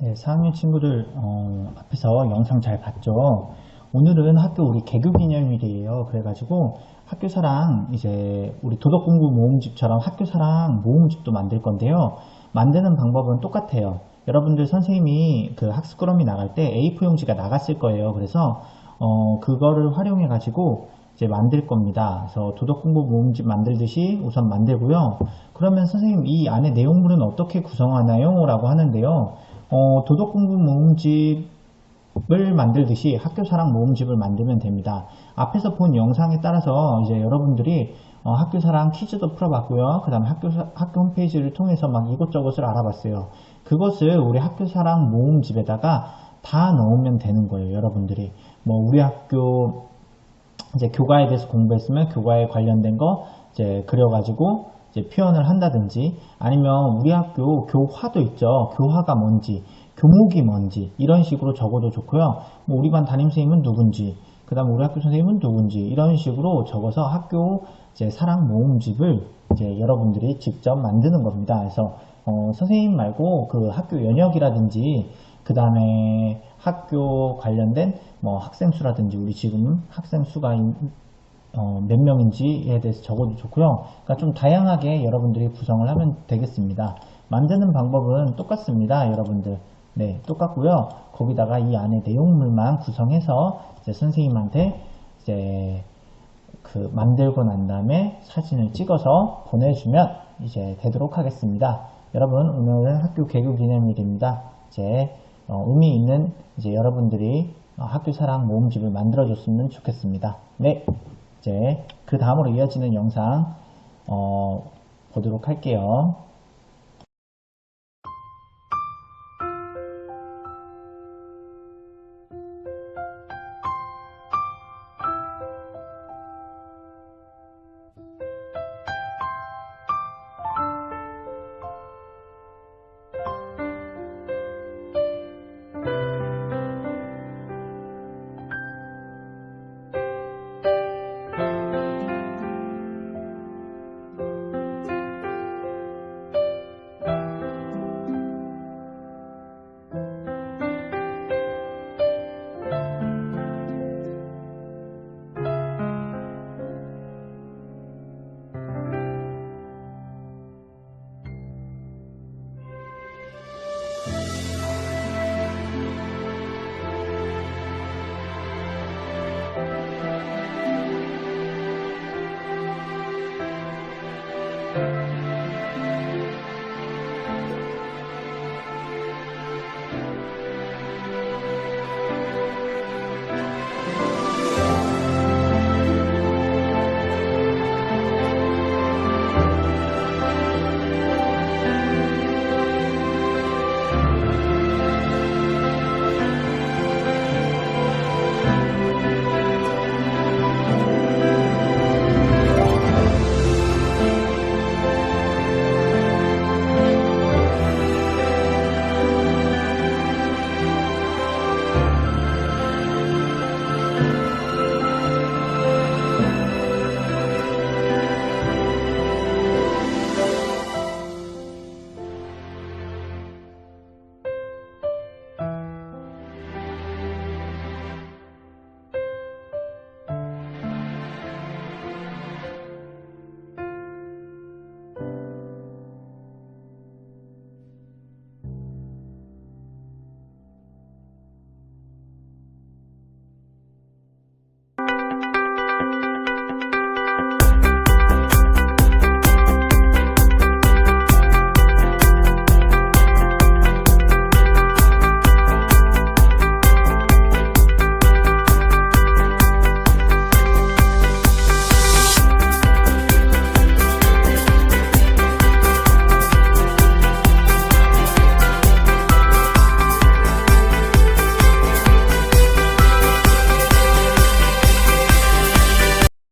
네, 4학년 친구들 어, 앞에서 영상 잘 봤죠? 오늘은 학교 우리 개교 기념일이에요. 그래가지고 학교사랑 이제 우리 도덕공부 모음집처럼 학교사랑 모음집도 만들 건데요. 만드는 방법은 똑같아요. 여러분들 선생님이 그 학습그럼이 나갈 때 A4 용지가 나갔을 거예요. 그래서 어, 그거를 활용해 가지고 이제 만들 겁니다. 그래서 도덕공부 모음집 만들듯이 우선 만들고요. 그러면 선생님 이 안에 내용물은 어떻게 구성하나요? 라고 하는데요. 어, 도덕공부 모음집을 만들듯이 학교사랑 모음집을 만들면 됩니다. 앞에서 본 영상에 따라서 이제 여러분들이 어, 학교사랑 퀴즈도 풀어봤고요. 그 다음에 학교, 학교 홈페이지를 통해서 막 이것저것을 알아봤어요. 그것을 우리 학교사랑 모음집에다가 다 넣으면 되는 거예요. 여러분들이. 뭐 우리 학교 이제 교과에 대해서 공부했으면 교과에 관련된 거 이제 그려가지고 표현을 한다든지 아니면 우리 학교 교화도 있죠. 교화가 뭔지, 교목이 뭔지 이런 식으로 적어도 좋고요. 뭐 우리 반 담임 선생님은 누군지, 그 다음 우리 학교 선생님은 누군지 이런 식으로 적어서 학교 이제 사랑 모음집을 이제 여러분들이 직접 만드는 겁니다. 그래서 어, 선생님 말고 그 학교 연역이라든지 그 다음에 학교 관련된 뭐 학생 수라든지 우리 지금 학생 수가 어, 몇 명인지에 대해서 적어도 좋고요. 그러니까 좀 다양하게 여러분들이 구성을 하면 되겠습니다. 만드는 방법은 똑같습니다. 여러분들. 네, 똑같고요. 거기다가 이 안에 내용물만 구성해서 이제 선생님한테 이제 그 만들고 난 다음에 사진을 찍어서 보내주면 이제 되도록 하겠습니다. 여러분 오늘은 학교 개교 기념일입니다. 이제 어, 의미 있는 이제 여러분들이 어, 학교 사랑 모음집을 만들어줬으면 좋겠습니다. 네, 이제 그 다음으로 이어지는 영상 어, 보도록 할게요.